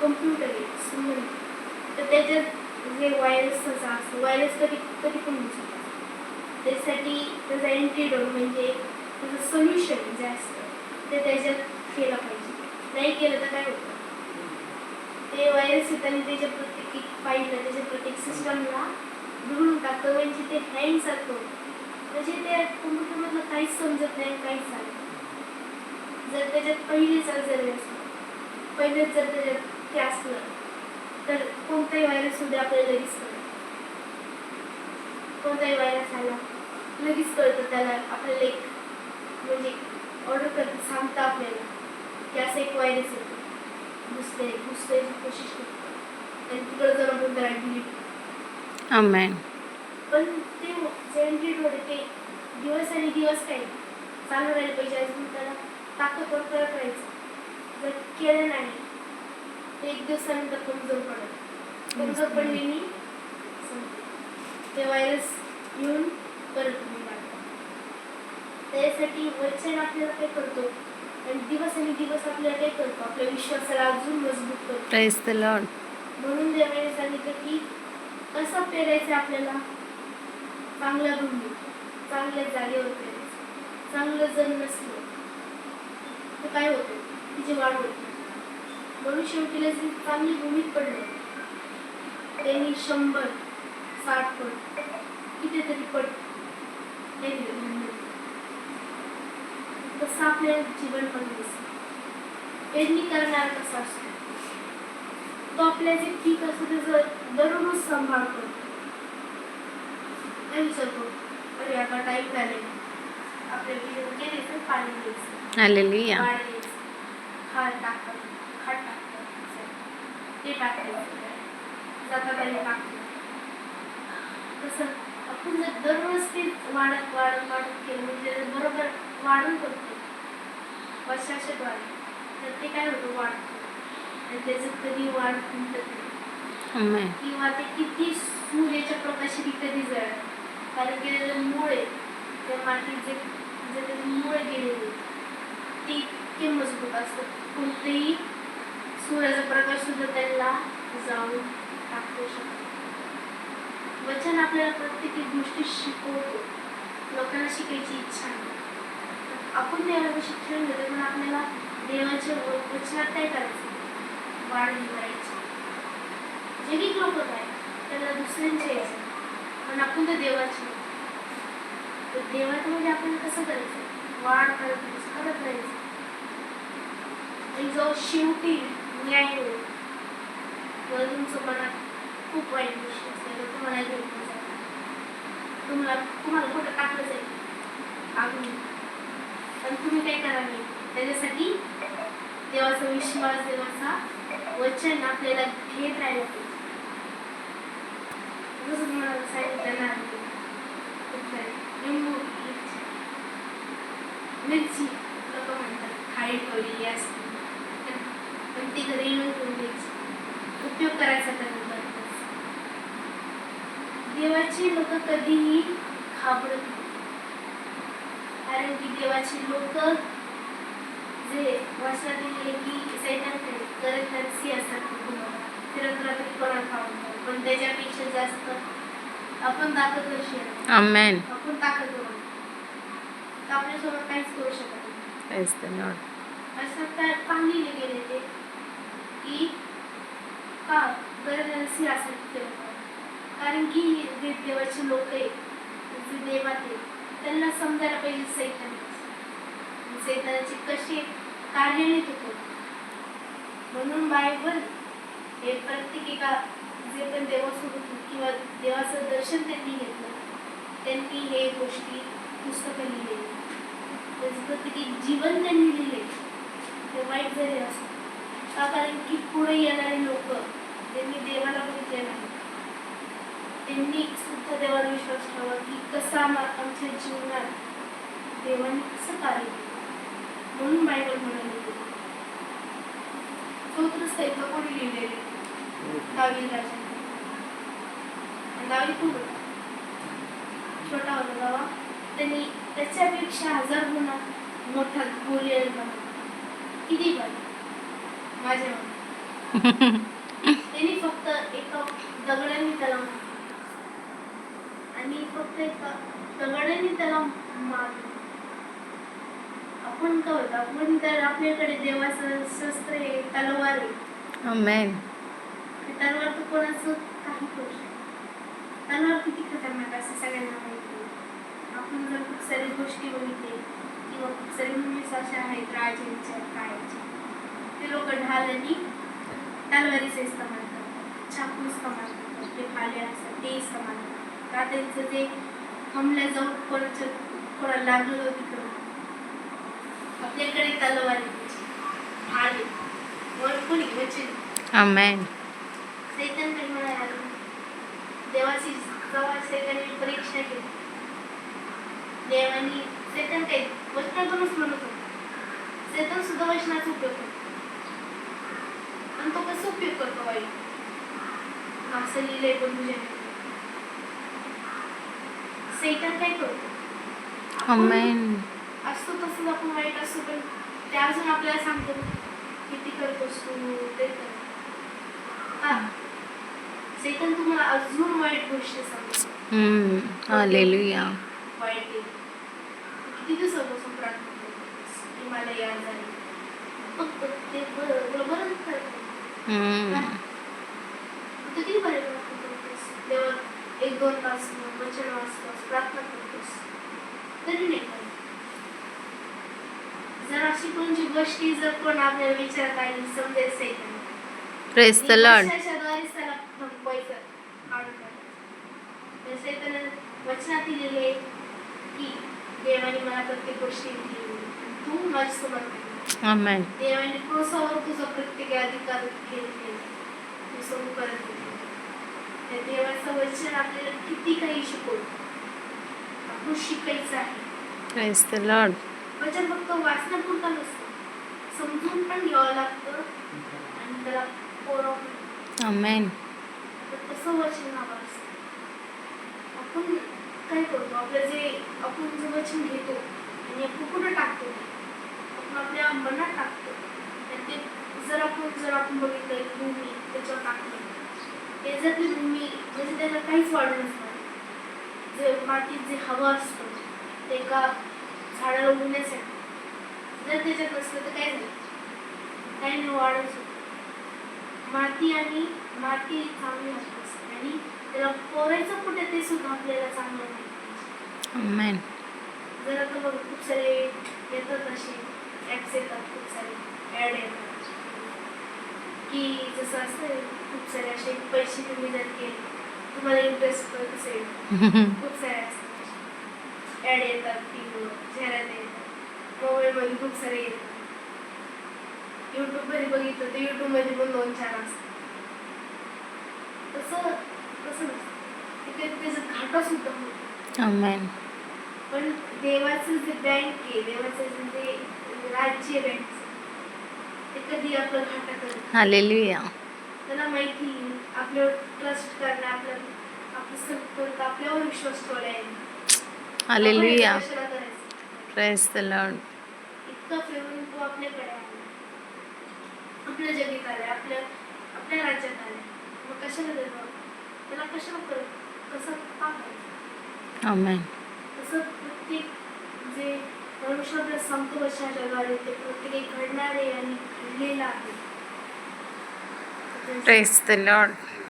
Computer आहे संगणक तर त्याच्यात जे व्हायरसचं असतं व्हायरस कधी कधी पण होऊ शकतं त्यासाठी त्याचा अँटीडोट म्हणजे त्याचं सोल्युशन जे असतं ते त्याच्यात केलं पाहिजे नाही केलं तर काय होतं ते व्हायरस येताना त्याच्या प्रत्येक एक फाईलला त्याच्या प्रत्येक सिस्टमला बिघडून टाकतं म्हणजे ते हँग सारखं होतं म्हणजे त्या कम्प्युटरमधलं काहीच समजत नाही काहीच चालत जर त्याच्यात पहिलेच जर असलं पहिलेच जर त्याच्यात ते असलं तर कोणताही व्हायरस उद्या आपल्याला लगेच कळतं कोणताही व्हायरस आला लगेच कळतं त्याला आपल्याला एक म्हणजे ऑर्डर करतं सांगतं आपल्याला की असं एक व्हायरस येतो. दुसरे दुसऱ्याची कोशिश करतो. आणि तिकडं जर आपण त्याला डिलीट आमेन पण ते सेवन्टी थोडे ते दिवस आणि दिवस काही चालू राहिले पाहिजे अजून त्याला ताकदवर करत राहायचं. जर केलं नाही तर एक दिवसानंतर कमजोर पडत. कमजोर पडलेली. ते व्हायरस येऊन परत त्यासाठी वचन आपल्याला काय करतो? आणि दिवस आणि दिवस आपल्याला काय करतो? आपल्या विश्वासाला अजून मजबूत करतो. म्हणून देवाने सांगितलं की कसं पेरायचं आपल्याला. चांगल्या भूमी चांगल्या जागेवर पेरायचं. चांगलं जर नसलं तर काय होतं? तिची वाढ होते. म्हणून शेवटीला चांगली भूमीत पडलं त्यांनी शंभर साठ पट कितीतरी पट. तसं आपल्या जीवन पण दिसतं. पेरणी करणार कसा असतो? तो आपल्या जे पीक असतं त्याचं दररोज सांभाळ करतो. काय विचारतो अरे आता टाईम झाले आपल्या गेले तर पाणी द्यायचं. हालेलुया खाद टाकतात खाद टाकतात ते टाकायचं जाता त्याने टाकतो. तसं आपण जर दररोज ते वाढत वाढत वाढत केलं म्हणजे बरोबर वाढून करतो वर्षाशत वाढ तर ते काय होतं? वाढतं. आणि त्याचं कधी वाढ खुंटत किंवा ते किती सूर्याच्या प्रकाशाने कधी जळत? कारण की त्याचं मूळ आहे त्या मातीत जे जे त्याचं मूळ गेलेले ते इतके मजबूत असतात कोणतेही सूर्याचा प्रकाश सुद्धा त्यांना जाऊन टाकू शकतो वचन आपल्याला प्रत्येक गोष्टी शिकवतो लोकांना शिकायची इच्छा आहे आपण देवाला शिक्षण घेतो पण आपल्याला देवाच्या वचनात काय करायचं वाढ करायची जगिक लोक काय त्याला दुसऱ्यांचे यायचं पण आपण तर देवाचे तर देवाच्या म्हणजे आपण कसं करायचं वाढ करत करत राहायचं जो शेवटी न्याय जर तुमचं मनात खूप वाईट गोष्टी असल्या तर तुम्हाला घेऊन तुम्हाला तुम्हाला कुठं टाकलं जाईल. आम्ही पण तुम्ही काय करावे त्याच्यासाठी देवाचा विश्वास देवाचा वचन आपल्याला घेत राहिलं पाहिजे. जसं तुम्हाला सांगितलं ना लिंबू मिरची. लोक म्हणतात थाळी ठेवलेली असते ती घरी येऊन उपयोग करायचा कधी करतच देवाची लोक कधीही घाबरत कारण की देवाची लोक जे वचनात दिले की सैतानकडे करत नरसी असतात फिरत कोणा खाऊन पण त्याच्यापेक्षा जास्त आपण आहे. आमेन आपण ताकद आपल्यासोबत काहीच करू शकत नाही. असं काय पाहिलेले गेले ते की का गरज असेल तेव्हा कारण की जे देवाचे लोक आहेत जे देवात आहेत त्यांना समजायला पाहिजे सैतान. सैतानाचे कसे कार्यान्वित होतो म्हणून बायबल हे प्रत्येक एका जे पण देवासोबत किंवा देवाचं दर्शन त्यांनी घेतलं त्यांनी हे गोष्टी पुस्तकं लिहिलेली. प्रत्येक जीवन त्यांनी लिहिले ते वाईट झाले असं का कारण की पुढे येणारे लोक त्यांनी देवाला बघितले नाही त्यांनी सुद्धा देवाला विश्वास ठेवा की कसा आमच्या जीवनात देवाने कसं कार्य म्हणून बायबल म्हणाले. चौत्रच कोणी लिहिलेले दावी राजा. दावी कोण होता? छोटा होता तेव्हा. त्यांनी त्याच्यापेक्षा हजार गुणा मोठा बोलेल किती पण माझ्या त्यांनी फक्त एका दगडाने त्याला. आणि फक्त एका दगडाने त्याला मारलं. आपण काय होतं. आपण तर आपल्याकडे देवाचं शस्त्र आहे तलवार आहे. आमेन ते तलवार तर कोणाचं काही करू शकत तलवार किती खतरनाक असते सगळ्यांना माहिती. आपण जर खूप सारी गोष्टी बघितले किंवा खूप सारी मूवीज अशा आहेत राजांच्या काळाच्या ते लोक ढालांनी तलवारीचा इस्तेमाल करतात. चाकू इस्तेमाल करतात. ते भाले असतात ते इस्तेमाल करतात. का त्यांचं ते हमल्याजवळ कोणाच्या कोणाला लागलं होतं तिकडं? आपल्याकडे तलवार आहे भाले वर कोणी वचन आमेन सैतान काही म्हणायला देवाची जेव्हा सैतानाने परीक्षा केली देवानी सैतान काही वचनातूनच म्हणत होता. सैतान सुद्धा वचनाचा उपयोग करतो. करतो वाईट असं लिहिलंय बंधुजन सैतान काय करतो? आपण असतो तसंच आपण वाईट असतो पण ते अजून आपल्याला सांगतो किती करतोस तू ते कर सैतान तुम्हाला अजून वाईट गोष्टी सांगतो. हालेलुया. वाईट. किती दिवसापासून प्रार्थना मला या झाली फक्त ते बरं तुला बरं करतो हम्म तू किती बरे प्रार्थना करतोस देवा एक दोन तास वचन वाचतोस प्रार्थना करतोस. तरी नाही करत जर अशी कोणची गोष्टी जर कोण आपल्याला विचारत आली समजेल सैतान प्रेस द लॉर्ड वचनात दिलेले आहे की देवाने मला प्रत्येक गोष्टी दिली तू माझी समर्पण आमेन देवाने क्रोसावर तुझा प्रत्येक अधिकार तू करत गेली. त्या देवाचं वचन आपल्याला किती काही शिकवतं. आपण शिकायचं आहे. वचन फक्त वाचण्यापुरता नसतं. समजून पण घ्यावं लागतं. आणि त्याला आमेन तसं वचन हवं असतं आपण काय करतो? आपलं जे आपण जे वचन घेतो आणि आपण कुठं टाकतो? आपल्या मनात टाकतो. ते जर आपण जर आपण बघितलं भूमी त्याच्यावर टाकलं ते जर ती भूमी म्हणजे त्याला काहीच वाढ नसणार जे मातीत जे हवं असतं ते एका झाडाला उगण्यासाठी जर त्याच्यात नसलं तर काय झालं? काही नाही वाढच होत. माती आणि माती चांगली असते. आणि त्याला पोरायचं कुठे ते सुद्धा आपल्याला चांगलं नाही. जर आता बघ खूप सारे ॲप्स येतात खूप सारे ॲड येतात की जसं असतं खूप सारे असे पैसे तुम्ही जर केले तुम्हाला इंटरेस्ट असेल खूप सारे असतात ॲड येतात टी व्हीवर जाहिरात येतात. मोबाईलमध्ये खूप सारे येतात. यूट्यूबमध्ये बघितलं तर यूट्यूबमध्ये पण दोन चार असतात. तसं तसं नसतं. तिथे त्याचं घाटा सुद्धा होतो. पण देवाचं जे बँक आहे देवाचं जे राज्य आहे. बँक ते कधी आपलं घाटा करत हालेलुया त्याला माहिती आपल्यावर ट्रस्ट करणं आपल्या आपलं सत्य आपल्यावर विश्वास ठेवलाय हालेलुया? प्रेस द लॉर्ड इतकं फिरून तो आपल्याकडे आला आपल्या जगीत आलाय आपल्या आपल्या राज्यात आलाय मग कशाला देतो त्याला कशाला करत कसं का करायचं आमेन तसं प्रत्येक जे मनुष्य आपल्या सांगतो वचनाच्या द्वारे ते प्रत्येक एक घडणारे आणि घडलेलं आहे प्रेस द लॉर्ड